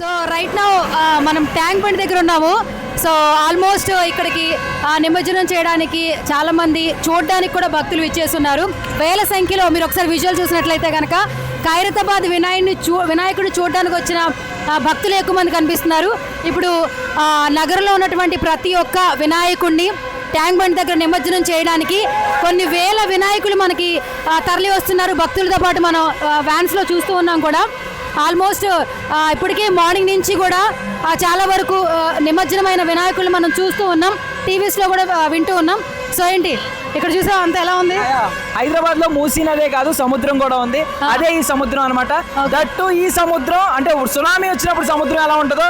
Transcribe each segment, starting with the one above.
So right now మనం Tank Bund దగ్గర ఉన్నాము. సో ఆల్మోస్ట్ ఇక్కడికి నిమజ్జనం చేయడానికి చాలా మంది చూడడానికి కూడా భక్తులు ఇచ్చేస్తున్నారు వేల సంఖ్యలో మీరు ఒకసారి విజువల్ చూసినట్లయితే కనుక ఖైరతాబాద్ వినాయకుడిని చూ వినాయకుడిని చూడడానికి వచ్చిన భక్తులు ఎక్కువ మంది కనిపిస్తున్నారు. ఇప్పుడు నగరంలో ఉన్నటువంటి ప్రతి ఒక్క వినాయకుడిని ట్యాంక్ బండ్ దగ్గర నిమజ్జనం చేయడానికి కొన్ని వేల వినాయకులు మనకి తరలి వస్తున్నారు భక్తులతో పాటు మనం వ్యాన్స్లో చూస్తూ ఉన్నాం కూడా. ఆల్మోస్ట్ ఇప్పటికే మార్నింగ్ నుంచి కూడా చాలా వరకు నిమజ్జనమైన వినాయకులు మనం చూస్తూ ఉన్నాం. టీవీస్లో కూడా ఆ, వింటూ ఉన్నాం. సో ఏంటి ఇక్కడ చూసా అంత ఎలా ఉంది? హైదరాబాద్లో మూసీ నదే కాదు సముద్రం కూడా ఉంది. అదే ఈ సముద్రం అనమాట దట్టు ఈ సముద్రం అంటే సునామీ వచ్చినప్పుడు సముద్రం ఎలా ఉంటుందో.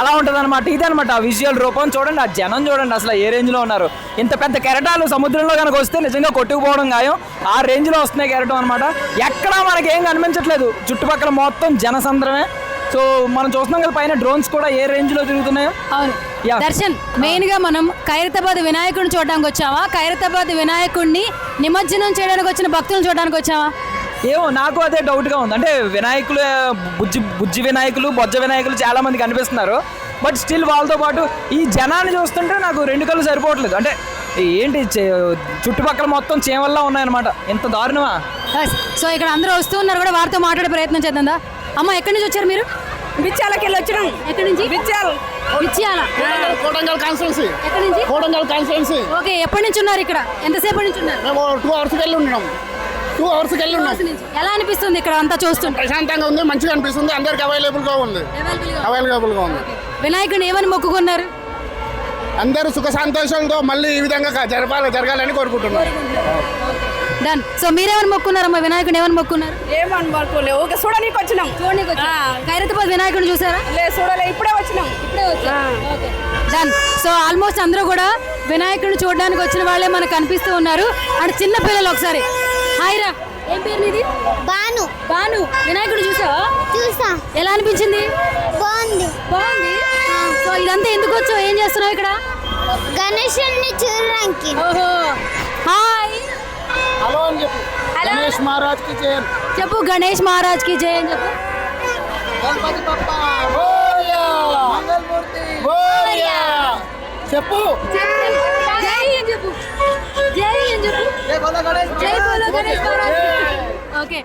అలా ఉంటది అనమాట ఇది అనమాట ఆ విజువల్ రూపం. చూడండి ఆ జనం చూడండి అసలు ఏ రేంజ్లో ఉన్నారు. ఇంత పెద్ద కెరటాలు సముద్రంలో కనుక వస్తే నిజంగా కొట్టుకుపోవడం ఖాయం. ఆ రేంజ్లో వస్తున్నాయి కెరటం అనమాట ఎక్కడా మనకి ఏం కనిపించట్లేదు. చుట్టుపక్కల మొత్తం జనసంద్రమే. సో మనం చూస్తున్నాం కదా పైన డ్రోన్స్ కూడా ఏ రేంజ్లో తిరుగుతున్నాయో. అవును. దర్శన్ మెయిన్గా మనం ఖైరతాబాద్ వినాయకుడిని చూడడానికి వచ్చావా? ఖైరతాబాద్ వినాయకుడిని నిమజ్జనం చేయడానికి వచ్చిన భక్తులను చూడడానికి వచ్చావా? ఏమో నాకు అదే డౌట్గా ఉంది. అంటే వినాయకులు బుజ్జి బుజ్జి వినాయకులు బొజ్జ వినాయకులు చాలా మంది కనిపిస్తున్నారు. బట్ స్టిల్ వాళ్ళతో పాటు ఈ జనాన్ని చూస్తుంటే నాకు రెండు కళ్ళు సరిపోవట్లేదు. అంటే ఏంటి చుట్టుపక్కల మొత్తం చీమల్లా ఉన్నాయన్నమాట. ఎంత దారుణమా. సో ఇక్కడ అందరూ వస్తూ ఉన్నారు కూడా వారితో మాట్లాడే ప్రయత్నం చేద్దా అమ్మ ఎక్కడి నుంచి వచ్చారు మీరు? బిచ్చాలకి వెళ్ళి వచ్చినాం. ఎక్కడి నుంచి? బిచ్చాలు ఇచ్చేయాలా కోటంగల్ కాన్స్టిట్యున్సీ ఎక్కడి నుంచి? కోటంగల్ కాన్స్టిట్యున్సీ ఓకే ఎప్పటి నుంచి ఉన్నారు ఇక్కడ? ఎంతసేపు నుంచి ఉన్నారు? మేము టూ అవర్స్కి వెళ్ళి ఉన్నాం. టూ అవర్స్కి వెళ్ళి ఉన్నాం. ఎలా అనిపిస్తుంది ఇక్కడ అంతా చూస్తుంటే? ప్రశాంతంగా ఉంది మంచిగా అనిపిస్తుంది అందరికి అవైలబుల్గా ఉంది. అవైలబుల్గా ఉంది. వినాయకుడిని ఏమని మొక్కుకున్నారు? అందరూ సుఖ సంతోషాలతో మళ్ళీ ఈ విధంగా జరపాలి జరగాలని కోరుకుంటున్నారు. డన్ సో మీరేమని మొక్కున్నారమ్మా వినాయకుడిని ఏమని మొక్కున్నారు? ఏమని పడుకోలే ఓకే చూడనీకి వచ్చినాం. చూడండి ఖైరతాబాద్ వినాయకుడిని చూసారా? లే చూడలే ఇప్పుడే వచ్చినాం. డన్ సో ఆల్మోస్ట్ అందరూ కూడా వినాయకుడిని చూడడానికి వచ్చిన వాళ్ళే మనకు కనిపిస్తూ ఉన్నారు. అండ్ చిన్న పిల్లలు ఒకసారి. హాయ్ రా. ఏం పేరు నీది? బాను. బాను. వినాయకుడు చూసావా? చూసా. ఎలా అనిపించింది? బాగుంది. బాగుంది? సో ఇదంతా ఎందుకు వచ్చావు? ఏం చేస్తున్నావు ఇక్కడ? గణేశుడిని చూడడానికి. ఓహో गणेश महाराज की जय। जब गणेश महाराज की जय गणपति पप्पा मूर्ति चप्पू जय जय जय गणेश जय गणेश ओके